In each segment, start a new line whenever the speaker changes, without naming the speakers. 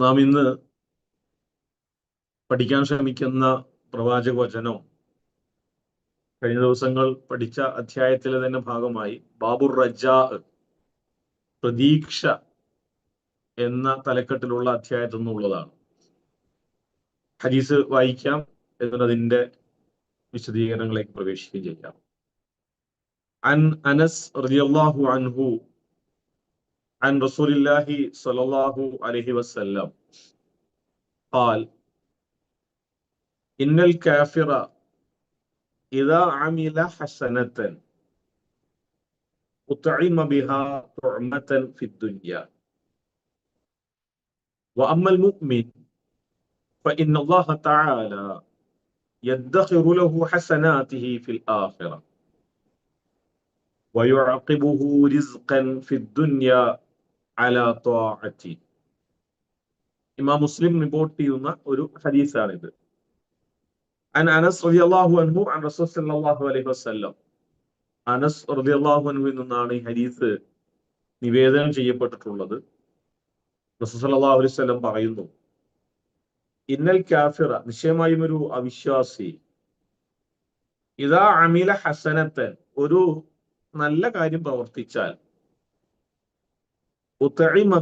നാം ഇന്ന് പഠിക്കാൻ ശ്രമിക്കുന്ന പ്രവാചക വചനം കഴിഞ്ഞ ദിവസങ്ങൾ പഠിച്ച അധ്യായത്തിലെ തന്നെ ഭാഗമായി ബാബുർ റജാ പ്രതീക്ഷ എന്ന തലക്കെട്ടിലുള്ള അധ്യായത്തിൽ നിന്നുള്ളതാണ് ഹദീസ് വായിക്കാം എന്നതിന്റെ അതിന്റെ വിശദീകരണങ്ങളിലേക്ക് പ്രവേശിക്കുകയും ചെയ്യാം. അൻ അനസ് റളിയല്ലാഹു അൻഹു عن رسول الله صلى الله عليه وسلم. قال إن الكافر إذا عمل حسنة أطعم بها طعمة في الدنيا. وأما المؤمن فإن الله تعالى يدخر له حسناته في الآخرة. ويعقبه رزقا في الدنيا على طاعته ഇമാം മുസ്ലിം റിപ്പോർട്ട് ചെയ്യുന്ന ഒരു ഹദീസാണിത് അൻ അനസ് റളിയല്ലാഹു അൻഹു അൻ റസൂൽ സല്ലല്ലാഹു അലൈഹി വസല്ലം അനസ് റളിയല്ലാഹു അൻഹുവിൽ നിന്നാണ് ഈ ഹദീസ് നിവേദനം ചെയ്യപ്പെട്ടിട്ടുള്ളത് റസൂൽ സല്ലല്ലാഹു അലൈഹി വസല്ലം പറയുന്നു ഇന്നൽ കാഫിറ നിശ്ചയമായും ഒരു അവിശ്വാസി ഇതാ അമില ഹസനത്തൻ ഒരു നല്ല കാര്യം പ്രവർത്തിച്ചാൽ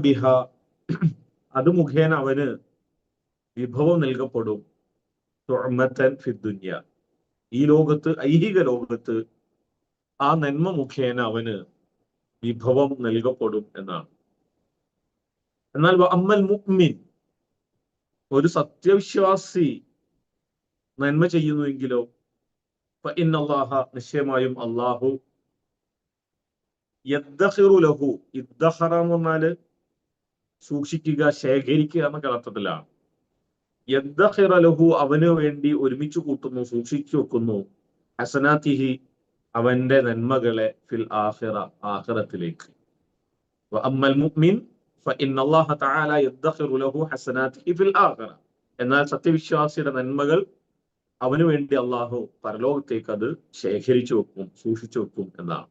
ബിഹ. അത് മുഖേന അവന് വിഭവം നൽകപ്പെടും. തുഅമത്തൻ ഫിദ്ദുന്യ ഈ ലോകത്ത് ഐഹിക ലോകത്ത് ആ നന്മ മുഖേന അവന് വിഭവം നൽകപ്പെടും എന്നാണ്. എന്നാൽ അമ്മൽ മുഅ്മിൻ. ഒരു സത്യവിശ്വാസി നന്മ ചെയ്യുന്നുവെങ്കിലോ ഇന്നല്ലാഹ നിശ്ചയമായും അള്ളാഹു യദ്ദഹിറു ലഹു ഇദ്ദഹറ എന്ന് പറഞ്ഞാൽ സൂക്ഷിക്കുക ശേഖരിക്കുക എന്നൊക്കെ അർത്ഥത്തിലാണ്. യദ്ദഹിറ ലഹു അവന് വേണ്ടി ഒരുമിച്ച് കൂട്ടുന്നു സൂക്ഷിച്ചു വെക്കുന്നു. ഹസനാതിഹി അവന്റെ നന്മകളെ ഫിൽ ആഹിറ ആഹിറത്തിലേക്ക് അമ്മൽ മുഅ്മിൻ ഫഇന്നല്ലാഹ തആല യദ്ദഹിറു ലഹു ഹസനാതിഹി ഫിൽ ആഹിറ എന്നാൽ സത്യവിശ്വാസിയുടെ നന്മകൾ അവന് വേണ്ടി അള്ളാഹു പരലോകത്തേക്ക് അത് ശേഖരിച്ചു വെക്കും സൂക്ഷിച്ചു വെക്കും എന്നാണ്.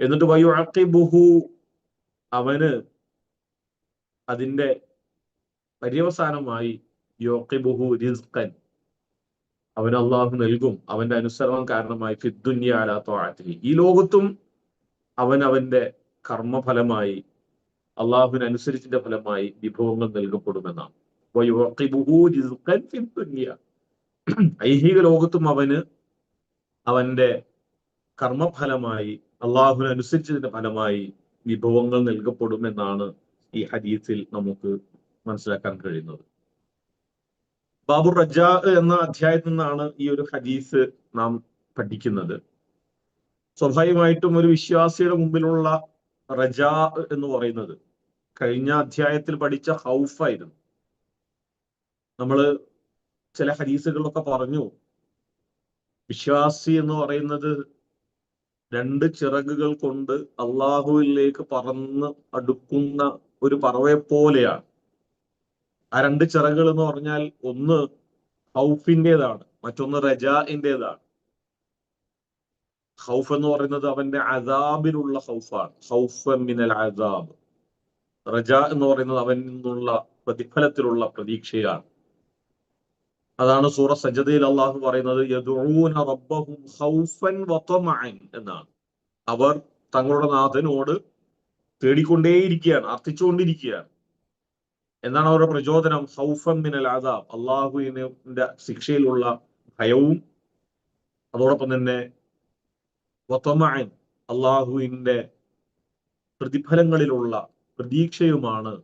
എന്നിട്ട് വയുഅഖിബുഹു അവന് അതിന്റെ പര്യവസാനമായി യോക്കിബുഹു റിസ്ഖൻ. അവൻ അള്ളാഹു നൽകും. അവന്റെ അനുസരണം കാരണമായി ഫിദ്ദുന്യാലാത്തോഴത്തിൽ ഈ ലോകത്തും അവൻ അവന്റെ കർമ്മഫലമായി അള്ളാഹുവിന് അനുസരിച്ചിന്റെ ഫലമായി വിഭവങ്ങൾ നൽകപ്പെടുമെന്നാണ്. ഐഹിക ലോകത്തും അവന് അവന്റെ കർമ്മഫലമായി അള്ളാഹുവിന് അനുസരിച്ചതിന്റെ ഫലമായി വിഭവങ്ങൾ നൽകപ്പെടുമെന്നാണ് ഈ ഹദീസിൽ നമുക്ക് മനസ്സിലാക്കാൻ കഴിയുന്നത്. ബാബു റജാ എന്ന അധ്യായത്തിൽ നിന്നാണ് ഈ ഒരു ഹദീസ് നാം പഠിക്കുന്നത്. സ്വാഭാവികമായിട്ടും ഒരു വിശ്വാസിയുടെ മുമ്പിലുള്ള റജാ എന്ന് പറയുന്നത് കഴിഞ്ഞ അധ്യായത്തിൽ പഠിച്ച ഹൗഫായിരുന്നു നമ്മൾ ചില ഹദീസുകളൊക്കെ പറഞ്ഞു വിശ്വാസി എന്ന് പറയുന്നത് രണ്ട് ചിറകുകൾ കൊണ്ട് അള്ളാഹുവിലേക്ക് പറന്ന് അടുക്കുന്ന ഒരു പറവയെ പോലെയാണ്. ആ രണ്ട് ചിറകുകൾ എന്ന് പറഞ്ഞാൽ ഒന്ന് ഹൗഫിന്റെതാണ് മറ്റൊന്ന് റജാഇന്റെതാണ്. ഹൗഫ് എന്ന് പറയുന്നത് അവന്റെ അദാബിനുള്ള ഹൗഫാണ് ഹൗഫ് മിനൽ അദാബ്. റജ എന്ന് പറയുന്നത് അവനിൽ നിന്നുള്ള പ്രതിഫലത്തിലുള്ള പ്രതീക്ഷയാണ്. അതാണ് സൂറ സജദയിൽ അള്ളാഹു പറയുന്നത് എന്നാണ്. അവർ തങ്ങളുടെ നാഥനോട് തേടിക്കൊണ്ടേയിരിക്കുകയാണ് അർത്ഥിച്ചുകൊണ്ടിരിക്കുകയാണ്. എന്നാണ് അവരുടെ പ്രചോദനം? സൗഫൻ മിനൽ ആദാബ് അള്ളാഹുവിന്റെ ശിക്ഷയിലുള്ള ഭയവും അതോടൊപ്പം തന്നെ അള്ളാഹുവിന്റെ പ്രതിഫലങ്ങളിലുള്ള പ്രതീക്ഷയുമാണ്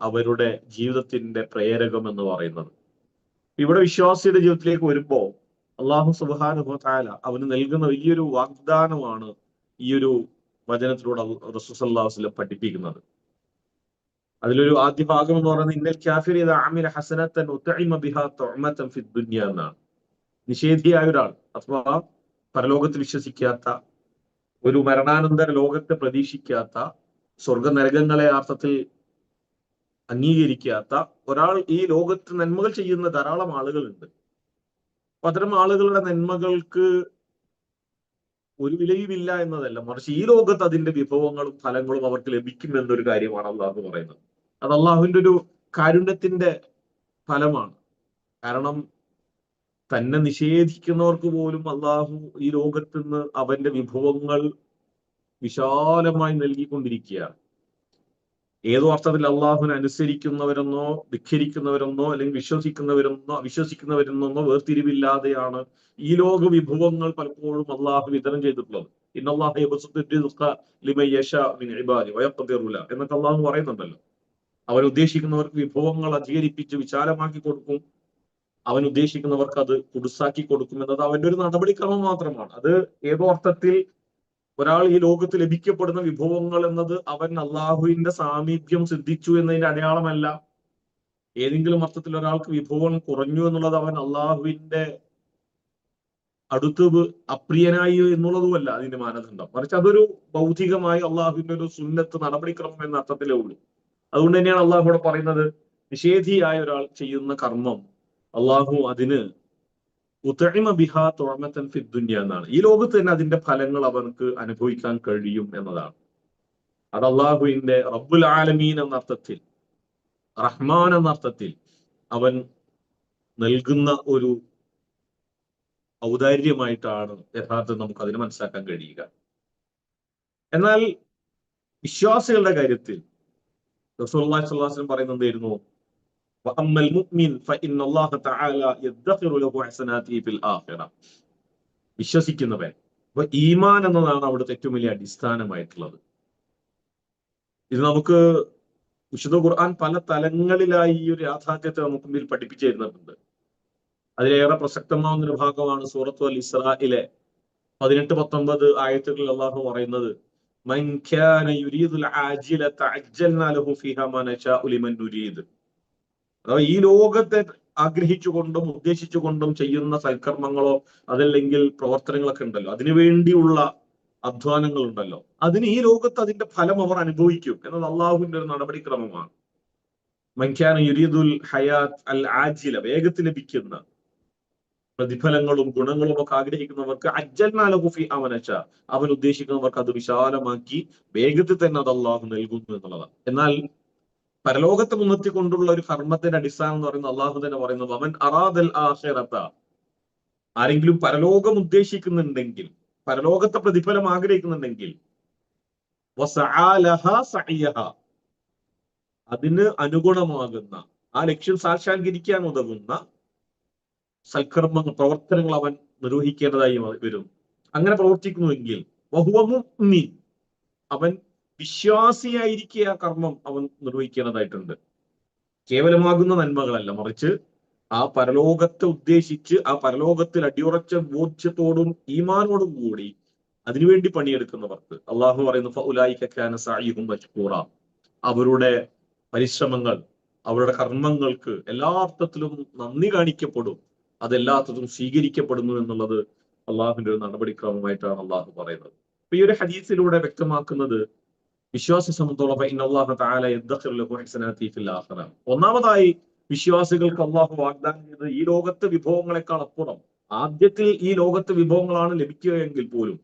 അവരുടെ ജീവിതത്തിന്റെ പ്രേരകം എന്ന് പറയുന്നത്. ഇവിടെ വിശ്വാസിയുടെ ജീവിതത്തിലേക്ക് വരുമ്പോൾ അള്ളാഹു സുബാനുഭവത്തായ അവന് നൽകുന്ന വലിയൊരു വാഗ്ദാനമാണ് ഈ ഒരു വചനത്തിലൂടെ റസൂസല്ലാസ്ലം പഠിപ്പിക്കുന്നത്. അതിലൊരു ആദ്യ ഭാഗം എന്ന് പറയുന്നത് ഇന്നൽ കാഫിർ ആമിർ ഹസനത്തൻ ദുനിയ എന്നാണ്. നിഷേധിയായ ഒരാൾ അഥവാ പരലോകത്ത് വിശ്വസിക്കാത്ത ഒരു മരണാനന്തര ലോകത്തെ പ്രതീക്ഷിക്കാത്ത സ്വർഗ നരകങ്ങളെ അർത്ഥത്തിൽ അംഗീകരിക്കാത്ത ഒരാൾ ഈ ലോകത്ത് നന്മകൾ ചെയ്യുന്ന ധാരാളം ആളുകളുണ്ട്. അപ്പൊ അത്തരം ആളുകളുടെ നന്മകൾക്ക് ഒരു വിലയുമില്ല എന്നതല്ല. മറിച്ച് ഈ ലോകത്ത് അതിന്റെ വിഭവങ്ങളും ഫലങ്ങളും അവർക്ക് ലഭിക്കും എന്നൊരു കാര്യമാണ് അള്ളാഹു പറയുന്നത്. അത് അള്ളാഹുവിന്റെ ഒരു കാരുണ്യത്തിന്റെ ഫലമാണ്. കാരണം തന്നെ നിഷേധിക്കുന്നവർക്ക് പോലും അള്ളാഹു ഈ ലോകത്ത് നിന്ന് അവന്റെ വിഭവങ്ങൾ വിശാലമായി നൽകിക്കൊണ്ടിരിക്കുകയാണ്. ഏതോ അർത്ഥത്തിൽ അള്ളാഹുവിനെ അനുസരിക്കുന്നവരെന്നോ ധിഖരിക്കുന്നവരെന്നോ അല്ലെങ്കിൽ വിശ്വസിക്കുന്നവരെന്നോ അവിശ്വസിക്കുന്നവരെന്നോ വേർതിരിവില്ലാതെയാണ് ഈ ലോക വിഭവങ്ങൾ പലപ്പോഴും അള്ളാഹു വിതരണം ചെയ്തിട്ടുള്ളത്. എന്നൊക്കെ അള്ളാഹു പറയുന്നുണ്ടല്ലോ. അവൻ ഉദ്ദേശിക്കുന്നവർക്ക് വിഭവങ്ങൾ അധികരിപ്പിച്ച് വിശാലമാക്കി കൊടുക്കും. അവൻ ഉദ്ദേശിക്കുന്നവർക്ക് അത് കുടുസാക്കി കൊടുക്കും. എന്നത് അവന്റെ ഒരു നടപടിക്രമം മാത്രമാണ്. അത് ഏതോ അർത്ഥത്തിൽ ഒരാൾ ഈ ലോകത്ത് ലഭിക്കപ്പെടുന്ന വിഭവങ്ങൾ എന്നത് അവൻ അള്ളാഹുവിന്റെ സാമീപ്യം സിദ്ധിച്ചു എന്നതിന്റെ അടയാളമല്ല. ഏതെങ്കിലും അർത്ഥത്തിൽ ഒരാൾക്ക് വിഭവം കുറഞ്ഞു എന്നുള്ളത് അവൻ അള്ളാഹുവിന്റെ അടുത്ത് അപ്രിയനായി എന്നുള്ളതുമല്ല അതിന്റെ മാനദണ്ഡം. മറിച്ച് അതൊരു ഭൗതികമായി അള്ളാഹുവിന്റെ ഒരു സുന്നത്ത് നടപടിക്രമം എന്ന അർത്ഥത്തിലേ ഉള്ളൂ. അതുകൊണ്ട് തന്നെയാണ് അള്ളാഹു ഇവിടെ പറയുന്നത് നിഷേധിയായ ഒരാൾ ചെയ്യുന്ന കർമ്മം അള്ളാഹു അതിന് ഉത്തഴിമ ബിഹാ തോമത്തൻ ഫിദ്ദുന്യ എന്നാണ്. ഈ ലോകത്ത് തന്നെ അതിന്റെ ഫലങ്ങൾ അവർക്ക് അനുഭവിക്കാൻ കഴിയും എന്നതാണ്. അത് അള്ളാഹുവിന്റെ റബ്ബുൽ ആലമീൻ എന്ന അർത്ഥത്തിൽ റഹ്മാൻ എന്ന അർത്ഥത്തിൽ അവൻ നൽകുന്ന ഒരു ഔദാര്യമായിട്ടാണ് യഥാർത്ഥം നമുക്ക് അതിനെ മനസ്സിലാക്കാൻ കഴിയുക. എന്നാൽ വിശ്വാസികളുടെ കാര്യത്തിൽ റസൂൽ അള്ളാഹി വസല്ലം പറയുന്നത് എന്തായിരുന്നു? വിശ്വസിക്കുന്നവൻ. അപ്പൊ ഈമാൻ എന്നതാണ് അവിടുത്തെ ഏറ്റവും വലിയ അടിസ്ഥാനമായിട്ടുള്ളത്. ഇത് നമുക്ക് വിശുദ്ധ ഖുർആൻ പല തലങ്ങളിലായി ഈ ഒരു യാഥാർത്ഥ്യത്തെ നമുക്ക് മുമ്പിൽ പഠിപ്പിച്ചു തരുന്നുണ്ട് അതിലേറെ പ്രസക്തമാവുന്ന ഒരു ഭാഗമാണ് സൂറത്തു അൽ ഇസ്രായിലെ പതിനെട്ട് പത്തൊമ്പത് ആയത്തുകളിൽ അള്ളാഹു പറയുന്നത് മൻ ഖാന യുരീദുൽ ആജില അഥവാ ഈ ലോകത്തെ ആഗ്രഹിച്ചുകൊണ്ടും ഉദ്ദേശിച്ചുകൊണ്ടും ചെയ്യുന്ന സൽക്കർമ്മങ്ങളോ അതല്ലെങ്കിൽ പ്രവർത്തനങ്ങളൊക്കെ ഉണ്ടല്ലോ. അതിനു വേണ്ടിയുള്ള അധ്വാനങ്ങൾ ഉണ്ടല്ലോ. അതിന് ഈ ലോകത്ത് അതിന്റെ ഫലം അവർ അനുഭവിക്കും എന്നത് അള്ളാഹുവിന്റെ ഒരു നടപടിക്രമമാണ്. മൻഖ്യാന യുരീദുൽ ഹയാത്ത് അൽ ആജില വേഗത്തിൽ ലഭിക്കുന്ന പ്രതിഫലങ്ങളും ഗുണങ്ങളും ഒക്കെ ആഗ്രഹിക്കുന്നവർക്ക് അജ്ജൽനാലഹുഫി അവനച്ച അവൻ ഉദ്ദേശിക്കുന്നവർക്ക് അത് വിശാലമാക്കി വേഗത്തിൽ തന്നെ അത് അള്ളാഹു നൽകുന്നു എന്നുള്ളതാണ്. എന്നാൽ പരലോകത്തെ മുൻനിർത്തിക്കൊണ്ടുള്ള ഒരു കർമ്മത്തിന്റെ അടിസ്ഥാനം എന്ന് പറയുന്നത് അള്ളാഹു തന്നെ പറയുന്നത് അവൻ അറാദൽ ആഹേറത്ത ആരെങ്കിലും പരലോകം ഉദ്ദേശിക്കുന്നുണ്ടെങ്കിൽ പരലോകത്തെ പ്രതിഫലം ആഗ്രഹിക്കുന്നുണ്ടെങ്കിൽ അതിന് അനുഗുണമാകുന്ന ആ ലക്ഷ്യം സാക്ഷാത്കരിക്കാൻ ഉതകുന്ന സൽക്കർമ്മ പ്രവർത്തനങ്ങൾ അവൻ നിർവഹിക്കേണ്ടതായി വരും. അങ്ങനെ പ്രവർത്തിക്കുന്നുവെങ്കിൽ അവൻ വിശ്വാസിയായിരിക്കുക കർമ്മം അവൻ നിർവഹിക്കേണ്ടതായിട്ടുണ്ട്. കേവലമാകുന്ന നന്മകളല്ല മറിച്ച് ആ പരലോകത്തെ ഉദ്ദേശിച്ച് ആ പരലോകത്തിൽ അടിയുറച്ച ബോധ്യത്തോടും ഈമാനോടും കൂടി അതിനുവേണ്ടി പണിയെടുക്കുന്നവർക്ക്. അള്ളാഹു പറയുന്നു അവരുടെ പരിശ്രമങ്ങൾ അവരുടെ കർമ്മങ്ങൾക്ക് എല്ലാ അർത്ഥത്തിലും നന്ദി കാണിക്കപ്പെടും. അതെല്ലാത്തതും സ്വീകരിക്കപ്പെടുന്നു എന്നുള്ളത് അള്ളാഹുവിന്റെ ഒരു നടപടിക്രമമായിട്ടാണ് അള്ളാഹു പറയുന്നത്. ഈ ഒരു ഹദീസിലൂടെ വ്യക്തമാക്കുന്നത് വിശ്വാസി സംബന്ധിച്ചോളം ഒന്നാമതായി വിശ്വാസികൾക്ക് അള്ളാഹു വാഗ്ദാനം ചെയ്തത് ഈ ലോകത്തെ വിഭവങ്ങളെക്കാൾ അപ്പുറം. ആദ്യത്തിൽ ഈ ലോകത്തെ വിഭവങ്ങളാണ് ലഭിക്കുകയെങ്കിൽ പോലും.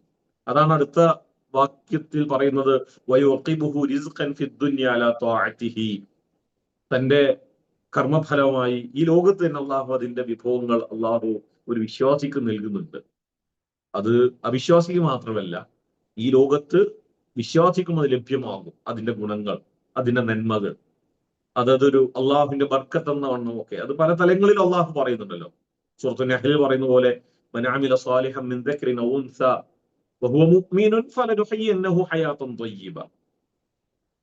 അതാണ് അടുത്ത വാക്യത്തിൽ പറയുന്നത് തന്റെ കർമ്മഫലമായി ഈ ലോകത്ത് തന്നെ അള്ളാഹു അതിന്റെ വിഭവങ്ങൾ അള്ളാഹു ഒരു വിശ്വാസിക്ക് നൽകുന്നുണ്ട്. അത് അവിശ്വാസിക്ക് മാത്രമല്ല ഈ ലോകത്ത് വിശ്വാസിക്കും അത് ലഭ്യമാകും. അതിന്റെ ഗുണങ്ങൾ അതിന്റെ നന്മകൾ. അതൊരു അള്ളാഹുവിന്റെ ബർക്കത്ത് എന്ന വണ്ണമൊക്കെ അത് പല തലങ്ങളിൽ അള്ളാഹു പറയുന്നുണ്ടല്ലോ. സുഹൃത്തു നെഹ്ലിൽ പറയുന്ന പോലെ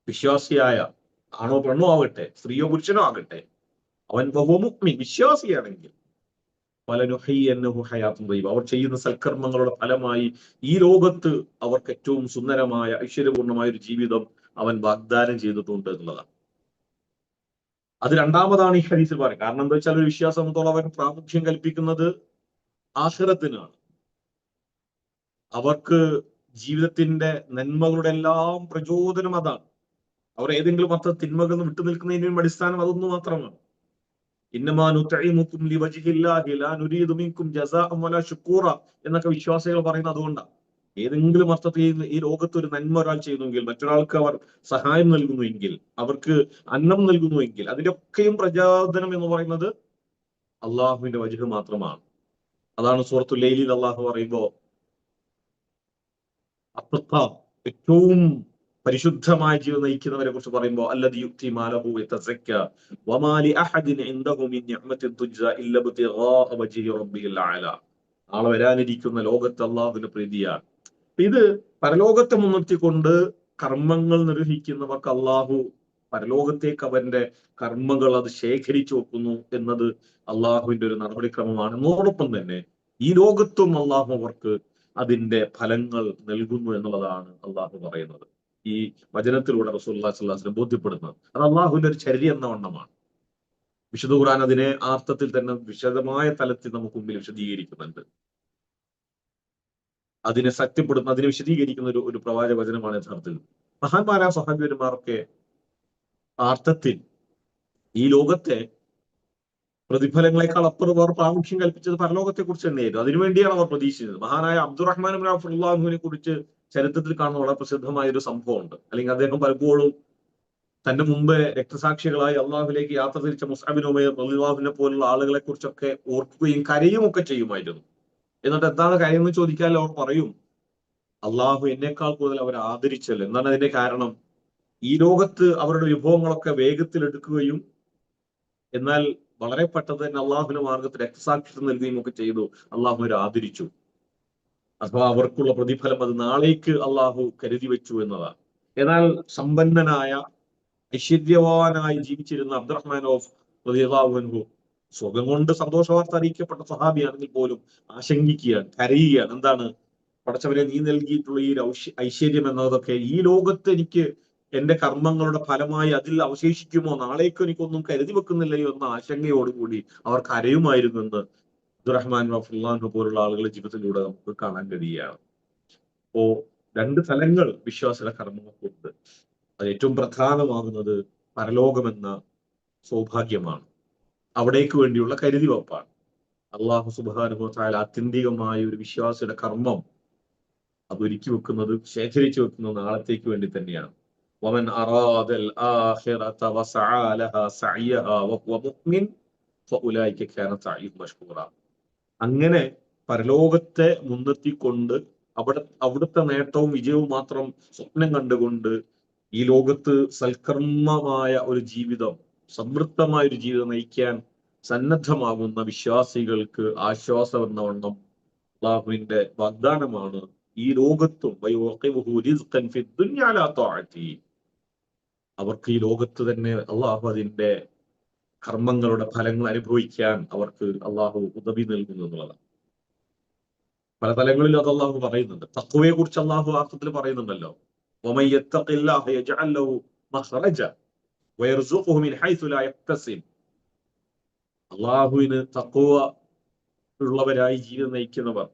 വിശ്വാസിയായ ആണോ പെണ്ണോ ആവട്ടെ സ്ത്രീയോ പുരുഷനോ ആകട്ടെ അവൻ ബഹുമുക്മി വിശ്വാസിയാണെങ്കിൽ അവർ ചെയ്യുന്ന സൽക്കർമ്മങ്ങളുടെ ഫലമായി ഈ ലോകത്ത് അവർക്ക് ഏറ്റവും സുന്ദരമായ ഐശ്വര്യപൂർണമായ ഒരു ജീവിതം അവൻ വാഗ്ദാനം ചെയ്തിട്ടുണ്ട് എന്നുള്ളതാണ്. അത് രണ്ടാമതാണ് ഈ ഹദീസിൽ പറയുന്നത്. കാരണം എന്താ വെച്ചാൽ ഒരു വിശ്വാസത്തോളം അവൻ പ്രാമുഖ്യം കൽപ്പിക്കുന്നത് ആഹ്റത്തിനാണ്. അവർക്ക് ജീവിതത്തിന്റെ നന്മകളുടെ എല്ലാം പ്രചോദനം അതാണ്. അവർ ഏതെങ്കിലും അർത്ഥ തിന്മകൾ വിട്ടു നിൽക്കുന്നതിനും അടിസ്ഥാനം അതൊന്നു മാത്രമാണ് എന്നൊക്കെ വിശ്വാസികൾ പറയുന്നത് അതുകൊണ്ടാണ്. ഏതെങ്കിലും അർത്ഥത്തിൽ ഈ ലോകത്ത് ഒരു നന്മ ഒരാൾ ചെയ്യുന്നുവെങ്കിൽ മറ്റൊരാൾക്ക് അവർ സഹായം നൽകുന്നുവെങ്കിൽ അവർക്ക് അന്നം നൽകുന്നുവെങ്കിൽ അതിലൊക്കെയും പ്രചോദനം എന്ന് പറയുന്നത് അള്ളാഹുവിന്റെ വജുഹ് മാത്രമാണ്. അതാണ് സുഹൃത്തു ലൈലിൽ അള്ളാഹു പറയുമ്പോ അപ്പത്ത ഏറ്റവും പരിശുദ്ധമായ ജീവിതം നയിക്കുന്നവരെ കുറിച്ച് പറയുമ്പോൾ അല്ലദി യുക്തി മാലഹു വരാനിരിക്കുന്ന ലോകത്ത് അള്ളാഹുവിന്റെ പ്രീതിയാണ്. ഇത് പരലോകത്തെ മുൻനിർത്തിക്കൊണ്ട് കർമ്മങ്ങൾ നിർവഹിക്കുന്നവർക്ക് അള്ളാഹു പരലോകത്തേക്ക് അവന്റെ കർമ്മങ്ങൾ അത് ശേഖരിച്ചു വെക്കുന്നു എന്നത് അള്ളാഹുവിന്റെ ഒരു നടപടിക്രമമാണ്. എന്നോടൊപ്പം തന്നെ ഈ ലോകത്തും അള്ളാഹു അവർക്ക് അതിന്റെ ഫലങ്ങൾ നൽകുന്നു എന്നുള്ളതാണ് അള്ളാഹു പറയുന്നത്. ഈ വചനത്തിലൂടെ റസൂല്ലാ വസല്ലം ബോധ്യപ്പെടുന്നത്. അത് അള്ളാഹുവിന്റെ ഒരു ചര്യ എന്ന വണ്ണമാണ്. വിശുദ്ധ ഖുർആൻ അതിനെ ആർത്ഥത്തിൽ തന്നെ വിശദമായ തലത്തിൽ നമുക്ക് മുമ്പിൽ വിശദീകരിക്കുന്നുണ്ട്. അതിനെ സത്യപ്പെടുന്ന അതിനെ വിശദീകരിക്കുന്ന ഒരു ഒരു പ്രവാചക വചനമാണ് യഥാർത്ഥത്തിൽ. മഹാന്മാരായ സഹാബിവന്മാരൊക്കെ അർത്ഥത്തിൽ ഈ ലോകത്തെ പ്രതിഫലങ്ങളെക്കാൾ അപ്പുറം അവർ പ്രാമുഖ്യം കൽപ്പിച്ചത് പരലോകത്തെ കുറിച്ച് തന്നെയായിരുന്നു. അതിനുവേണ്ടിയാണ് അവർ പ്രതീക്ഷിച്ചത്. മഹാനായ അബ്ദുറഹ്മാൻ അള്ളാഹുവിനെ കുറിച്ച് ചരിത്രത്തിൽ കാണുന്ന വളരെ പ്രസിദ്ധമായ ഒരു സംഭവമുണ്ട്. അല്ലെങ്കിൽ അദ്ദേഹം പലപ്പോഴും തന്റെ മുമ്പ് രക്തസാക്ഷികളായി അള്ളാഹുലേക്ക് യാത്ര തിരിച്ച മുസാബിൻ ഉമേർ അള്ളാഹുവിനെ പോലുള്ള ആളുകളെ കുറിച്ചൊക്കെ ഓർക്കുകയും കരയും ഒക്കെ ചെയ്യുമായിരുന്നു. എന്നിട്ട് എന്താണ് കാര്യം എന്ന് ചോദിക്കാൻ അവർ പറയും അള്ളാഹു എന്നേക്കാൾ കൂടുതൽ അവരെ ആദരിച്ചല്ലോ. എന്താണ് അതിന്റെ കാരണം? ഈ ലോകത്ത് അവരുടെ വിഭവങ്ങളൊക്കെ വേഗത്തിൽ എടുക്കുകയും എന്നാൽ വളരെ പെട്ടെന്ന് തന്നെ അള്ളാഹുവിന്റെ മാർഗത്തിൽ രക്തസാക്ഷിത്വം നൽകുകയും ഒക്കെ ചെയ്തു. അള്ളാഹു അവരെ ആദരിച്ചു. അഥവാ അവർക്കുള്ള പ്രതിഫലം അത് നാളേക്ക് അള്ളാഹു കരുതി വെച്ചു എന്നതാണ്. എന്നാൽ സമ്പന്നനായ ഐശ്വര്യവാനായി ജീവിച്ചിരുന്ന അബ്ദുറഹ്മാൻ ഓഫ് റളിയല്ലാഹു സുഖം കൊണ്ട് സന്തോഷവാർത്ത അറിയിക്കപ്പെട്ട സഹാബിയാണെങ്കിൽ പോലും ആശങ്കിക്കുകയാണ് കരയുകയാണ് എന്താണ്? പടച്ചവരെ നീ നൽകിയിട്ടുള്ള ഈ ഐശ്വര്യം എന്നതൊക്കെ ഈ ലോകത്ത് എനിക്ക് എന്റെ കർമ്മങ്ങളുടെ ഫലമായി അതിൽ അവശേഷിക്കുമോ? നാളേക്ക് എനിക്കൊന്നും കരുതി വെക്കുന്നില്ലയോ എന്ന ആശങ്കയോടുകൂടി അവർ കരയുമായിരുന്നു എന്ന് അബ്ദുറഹ്മാൻ റഫുല്ലാഹു പോലുള്ള ആളുകളുടെ ജീവിതത്തിലൂടെ നമുക്ക് കാണാൻ കഴിയുകയാണ് അപ്പോ രണ്ട് തലങ്ങൾ വിശ്വാസ കർമ്മങ്ങൾക്കുണ്ട് അത് ഏറ്റവും പ്രധാനമാകുന്നത് പരലോകമെന്ന സൗഭാഗ്യമാണ് അവിടേക്ക് വേണ്ടിയുള്ള കരുതി വെപ്പാണ് അള്ളാഹു സുബാനുഭവത്തായാൽ ആത്യന്തികമായ ഒരു വിശ്വാസിയുടെ കർമ്മം അത് ഒരുക്കി വെക്കുന്നത് ശേഖരിച്ചു വെക്കുന്നത് നാളത്തേക്ക് വേണ്ടി തന്നെയാണ് ومن أراد الآخرة وسعى لها سعيها وهو مؤمن فأولئك كان سعيهم مشكورا അങ്ങനെ പരലോകത്തെ മുൻനിർത്തിക്കൊണ്ട് അവിടെ അവിടുത്തെ നേട്ടവും വിജയവും മാത്രം സ്വപ്നം കണ്ടുകൊണ്ട് ഈ ലോകത്ത് സൽക്കർമ്മമായ ഒരു ജീവിതം സമൃദ്ധമായ ഒരു ജീവിതം നയിക്കാൻ സന്നദ്ധമാകുന്ന വിശ്വാസികൾക്ക് ആശ്വാസം എന്ന വണ്ണം അള്ളാഹുവിന്റെ വാഗ്ദാനമാണ് ഈ ലോകത്തും. അവർക്ക് ഈ ലോകത്ത് തന്നെ അള്ളാഹു അതിന്റെ കർമ്മങ്ങളുടെ ഫലങ്ങൾ അനുഭവിക്കാൻ അവർക്ക് അള്ളാഹു ഉദവി നൽകുന്നു എന്നുള്ളതാണ്. പല തലങ്ങളിലും അത് അള്ളാഹു പറയുന്നുണ്ട്. തക്കുവയെ കുറിച്ച് അള്ളാഹു ആർത്ഥത്തിൽ പറയുന്നുണ്ടല്ലോ അള്ളാഹുവിന് തക്കുവ ഉള്ളവരായി ജീവിതം നയിക്കുന്നവർ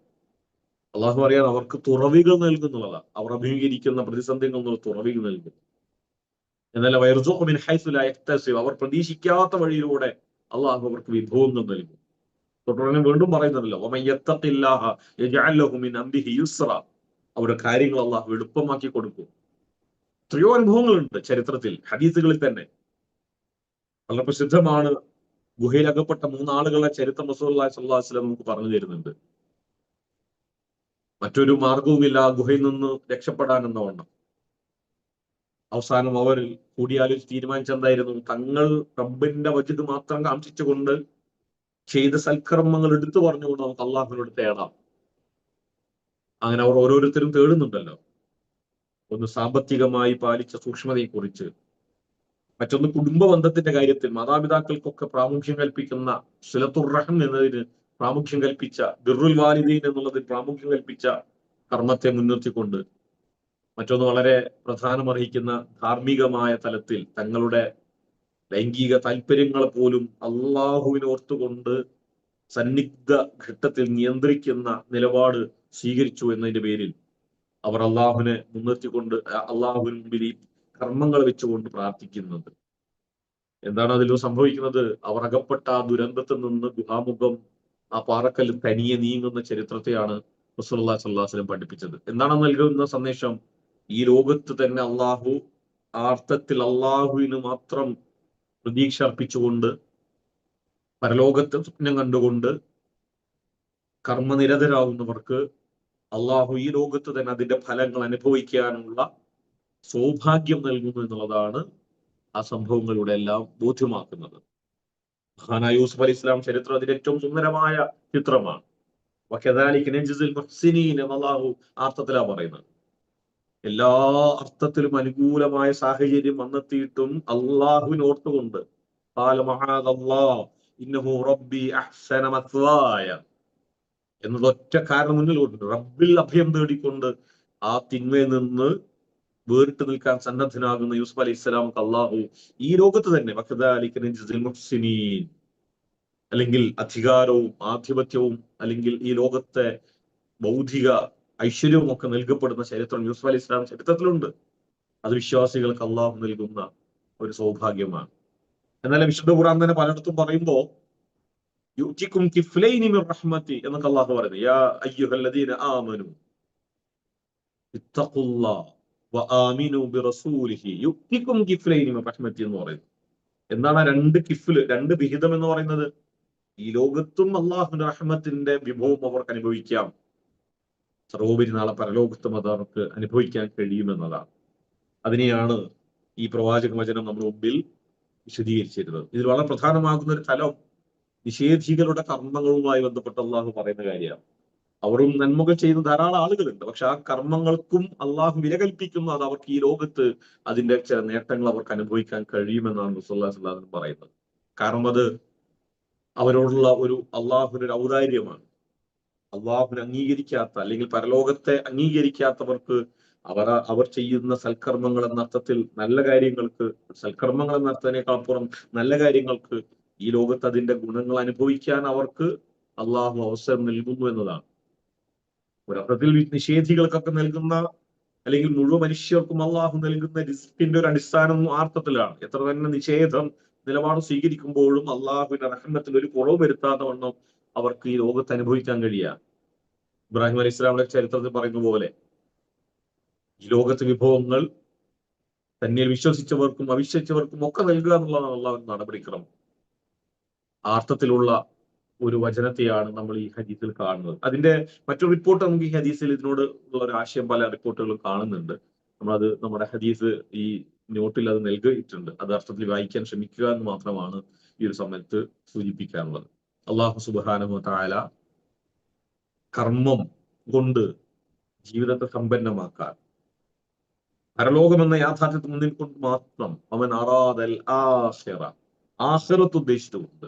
അള്ളാഹു പറയാൻ അവർക്ക് തുറവികൾ നൽകുന്നുള്ളതാണ് അവർ അഭിമുഖീകരിക്കുന്ന പ്രതിസന്ധികൾ എന്നുള്ള തുറവികൾ നൽകും എന്നാൽ ഹൈസുലായക്തസിവ് അവർ പ്രതീക്ഷിക്കാത്ത വഴിയിലൂടെ അള്ളാഹു അവർക്ക് വിഭവം നൽകും. തൊട്ടുടനെ വീണ്ടും പറയുന്നുണ്ടല്ലോ അവരുടെ കാര്യങ്ങൾ അള്ളാഹു എളുപ്പമാക്കി കൊടുക്കും. എത്രയോ അനുഭവങ്ങളുണ്ട് ചരിത്രത്തിൽ ഹദീസുകളിൽ തന്നെ. വളരെ പ്രസിദ്ധമാണ് ഗുഹയിൽ അകപ്പെട്ട മൂന്നാളുകളെ ചരിത്രം റസൂല്ലാ സല്ലാഹു വസ്ലം നമുക്ക് പറഞ്ഞു തരുന്നുണ്ട്. മറ്റൊരു മാർഗവുമില്ല ഗുഹയിൽ നിന്ന് രക്ഷപ്പെടാൻ എന്ന വണ്ണം. അവസാനം അവർ കൂടിയാലോചിച്ച് തീരുമാനിച്ചെന്തായിരുന്നു? തങ്ങൾ റബ്ബിന്റെ വജിത് മാത്രം കാംക്ഷിച്ചുകൊണ്ട് ചെയ്ത സൽക്കർമ്മങ്ങൾ എടുത്തു പറഞ്ഞുകൊണ്ട് നമുക്ക് അള്ളാഹുവിനോട് തേടാം. അങ്ങനെ അവർ ഓരോരുത്തരും തേടുന്നുണ്ടല്ലോ. ഒന്ന് സാമ്പത്തികമായി പാലിച്ച സൂക്ഷ്മതയെ കുറിച്ച് മറ്റൊന്ന് കുടുംബ ബന്ധത്തിന്റെ കാര്യത്തിൽ മാതാപിതാക്കൾക്കൊക്കെ പ്രാമുഖ്യം കൽപ്പിക്കുന്ന സുലത്തുറഹം എന്നതിന് പ്രാമുഖ്യം കൽപ്പിച്ച ബിറുൽ വാലിദീൻ എന്നുള്ളതിന് പ്രാമുഖ്യം കൽപ്പിച്ച കർമ്മത്തെ മുൻനിർത്തിക്കൊണ്ട് മറ്റൊന്ന് വളരെ പ്രധാനമർഹിക്കുന്ന ധാർമ്മികമായ തലത്തിൽ തങ്ങളുടെ ലൈംഗിക താല്പര്യങ്ങൾ പോലും അള്ളാഹുവിനോർത്തുകൊണ്ട് സന്നിഗ്ധ ഘട്ടത്തിൽ നിയന്ത്രിക്കുന്ന നിലപാട് സ്വീകരിച്ചു എന്നതിന്റെ പേരിൽ അവർ അള്ളാഹുവിനെ മുൻനിർത്തിക്കൊണ്ട് അള്ളാഹുവിന് മുമ്പിൽ ഈ കർമ്മങ്ങൾ വെച്ചുകൊണ്ട് പ്രാർത്ഥിക്കുന്നത്. എന്താണ് അതിലോ സംഭവിക്കുന്നത്? അവർ അകപ്പെട്ട ആ ദുരന്തത്തിൽ നിന്ന് ഗുഹാമുഖം ആ പാറക്കല്ല് തനിയെ നീങ്ങുന്ന ചരിത്രത്തെയാണ് അലൈഹി വസല്ലം പഠിപ്പിച്ചത്. എന്താണ് നൽകുന്ന സന്ദേശം? ഈ ലോകത്ത് തന്നെ അള്ളാഹു ആർത്ഥത്തിൽ അള്ളാഹുവിന് മാത്രം പ്രതീക്ഷ അർപ്പിച്ചുകൊണ്ട് പരലോകത്തെ സ്വപ്നം കണ്ടുകൊണ്ട് കർമ്മനിരതരാകുന്നവർക്ക് അള്ളാഹു ഈ ലോകത്ത് തന്നെ അതിന്റെ ഫലങ്ങൾ അനുഭവിക്കാനുള്ള സൗഭാഗ്യം നൽകുന്നു എന്നുള്ളതാണ് ആ സംഭവങ്ങളുടെ എല്ലാം ബോധ്യമാക്കുന്നത്. മഹാനായ യൂസുഫ് അലി ഇസ്ലാം ചരിത്രം അതിന്റെ ഏറ്റവും സുന്ദരമായ ചിത്രമാണ്. നജ്സിൽ മുഹ്സിനീൻ അള്ളാഹു ആർത്ഥത്തിലാണ് പറയുന്നത്. എല്ലാ അർത്ഥത്തിലും അനുകൂലമായ സാഹചര്യം വന്നെത്തിയിട്ടും അള്ളാഹുവിനോർത്തുകൊണ്ട് എന്നതൊറ്റ കാരണം മുന്നിലോട്ടുണ്ട് റബ്ബിൽ അഭയം തേടിക്കൊണ്ട് ആ തിന്മയിൽ നിന്ന് വേറിട്ട് നിൽക്കാൻ സന്നദ്ധനാകുന്ന യൂസുഫ് അലൈഹി ഇസ്ലാം അള്ളാഹു ഈ ലോകത്ത് തന്നെ അല്ലെങ്കിൽ അധികാരവും ആധിപത്യവും അല്ലെങ്കിൽ ഈ ലോകത്തെ ബൗദ്ധിക ഐശ്വര്യവും ഒക്കെ നൽകപ്പെടുന്ന ചരിത്രം യൂസുഫ് വാലി ഇസ്ലാം ചരിത്രത്തിലുണ്ട്. അത് വിശ്വാസികൾക്ക് അള്ളാഹു നൽകുന്ന ഒരു സൗഭാഗ്യമാണ്. എന്നാൽ വിശുദ്ധ ഖുറാൻ തന്നെ പലയിടത്തും പറയുമ്പോ യുറ്റിക്കും കിഫ്ലൈനി മിർ എന്നൊക്കെ അള്ളാഹു പറയുന്നു. യാ ആമനു ബിറസൂലിഹി മിർ എന്ന് പറയുന്നു. എന്താണ് രണ്ട് കിഫിൽ രണ്ട് വിഹിതം എന്ന് പറയുന്നത്? ഈ ലോകത്തും അള്ളാഹുവിന്റെ റഹ്മത്തിന്റെ വിഭവം അവർക്ക് അനുഭവിക്കാം. സർവോപരി നാളെ പരലോകത്തും അവർക്ക് അനുഭവിക്കാൻ കഴിയുമെന്നതാണ്. അതിനെയാണ് ഈ പ്രവാചക വചനം നമ്മുടെ മുമ്പിൽ വിശദീകരിച്ചിരുന്നത്. ഇതിൽ വളരെ പ്രധാനമാകുന്ന ഒരു തലം നിഷേധികളുടെ കർമ്മങ്ങളുമായി ബന്ധപ്പെട്ട് അള്ളാഹു പറയുന്ന കാര്യമാണ്. അവരും നന്മകൾ ചെയ്യുന്ന ധാരാളം ആളുകളുണ്ട്. പക്ഷെ ആ കർമ്മങ്ങൾക്കും അള്ളാഹു വില കൽപ്പിക്കുന്നു. അത് അവർക്ക് ഈ ലോകത്ത് അതിന്റെ ചില നേട്ടങ്ങൾ അവർക്ക് അനുഭവിക്കാൻ കഴിയുമെന്നാണ് മുസല്ലാ സ്വല്ലാഹു പറയുന്നത് കാരണം അത് അവരോടുള്ള ഒരു അള്ളാഹുവിന്റെ ഒരു ഔദാര്യമാണ്. അള്ളാഹുവിനെ അംഗീകരിക്കാത്ത അല്ലെങ്കിൽ പരലോകത്തെ അംഗീകരിക്കാത്തവർക്ക് അവർ അവർ ചെയ്യുന്ന സൽക്കർമ്മങ്ങൾ എന്ന അർത്ഥത്തിൽ നല്ല കാര്യങ്ങൾക്ക് സൽക്കർമ്മങ്ങൾ എന്ന അർത്ഥത്തിനേക്കാൾ അപ്പുറം നല്ല കാര്യങ്ങൾക്ക് ഈ ലോകത്ത് അതിന്റെ ഗുണങ്ങൾ അനുഭവിക്കാൻ അവർക്ക് അള്ളാഹു അവസരം നൽകുന്നു എന്നതാണ്. ഒരർത്ഥത്തിൽ നിഷേധികൾക്കൊക്കെ നൽകുന്ന അല്ലെങ്കിൽ മുഴുവൻ മനുഷ്യർക്കും അള്ളാഹു നൽകുന്ന റിസ്കിന്റെ ഒരു അടിസ്ഥാനം ആർത്ഥത്തിലാണ് എത്ര തന്നെ നിഷേധം നിലപാട് സ്വീകരിക്കുമ്പോഴും അള്ളാഹുവിന്റെ റഹ്മത്തിൽ ഒരു കുറവ് വരുത്താത്ത വണ്ണം അവർക്ക് ഈ ലോകത്ത് അനുഭവിക്കാൻ കഴിയുക ഇബ്രാഹിം അലി ഇസ്ലാമിന്റെ ചരിത്രത്തിൽ പറയുന്ന പോലെ ഈ ലോകത്തെ വിഭവങ്ങൾ തന്നെ വിശ്വസിച്ചവർക്കും അവിശ്വസിച്ചവർക്കും ഒക്കെ നൽകുക എന്നുള്ളതാണ് അള്ളാഹു നടപടിക്രമം. ആർത്ഥത്തിലുള്ള ഒരു വചനത്തെയാണ് നമ്മൾ ഈ ഹദീസിൽ കാണുന്നത്. അതിന്റെ മറ്റൊരു റിപ്പോർട്ട് നമുക്ക് ഈ ഹദീസിൽ ഇതിനോട് ഉള്ള ഒരു ആശയം പല റിപ്പോർട്ടുകളും കാണുന്നുണ്ട്. നമ്മളത് നമ്മുടെ ഹദീസ് ഈ നോട്ടിൽ അത് നൽകിയിട്ടുണ്ട്. അത് അർത്ഥത്തിൽ വായിക്കാൻ ശ്രമിക്കുക എന്ന് മാത്രമാണ് ഈ ഒരു സമയത്ത് സൂചിപ്പിക്കാനുള്ളത്. അള്ളാഹു സുബാനു താല കർമ്മം കൊണ്ട് ജീവിതത്തെ സമ്പന്നമാക്കാൻ. പരലോകമെന്ന യാഥാർത്ഥ്യത്തെ മുന്നിൽ കൊണ്ട് മാത്രം അവൻ അറാദൽ ആഹിറ ആഹിറത്ത് ഉദ്ദേശിച്ചുകൊണ്ട്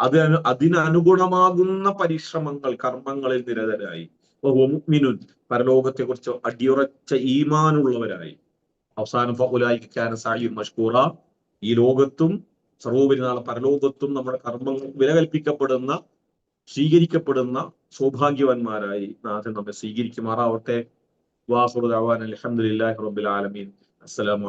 അത് അതിനനുഗുണമാകുന്ന പരിശ്രമങ്ങൾ കർമ്മങ്ങളിൽ നിരതരായി. മുഅ്മിനുൻ പരലോകത്തെ കുറിച്ച് അടിയുറച്ച ഈമാനുള്ളവരായി. അവസാനം ഈ ലോകത്തും സർവോപരി നാളെ പരലോകത്തും നമ്മുടെ കർമ്മങ്ങൾ വിലകൽപ്പിക്കപ്പെടുന്ന സ്വീകരിക്കപ്പെടുന്ന സൗഭാഗ്യവാന്മാരായി നാഥൻ നമ്മെ സ്വീകരിക്കുമാറാവട്ടെ. വാസുർ അലഹമുല്ലാഹി റബ്ബിൽ ആലമീൻ. അസ്സലാമു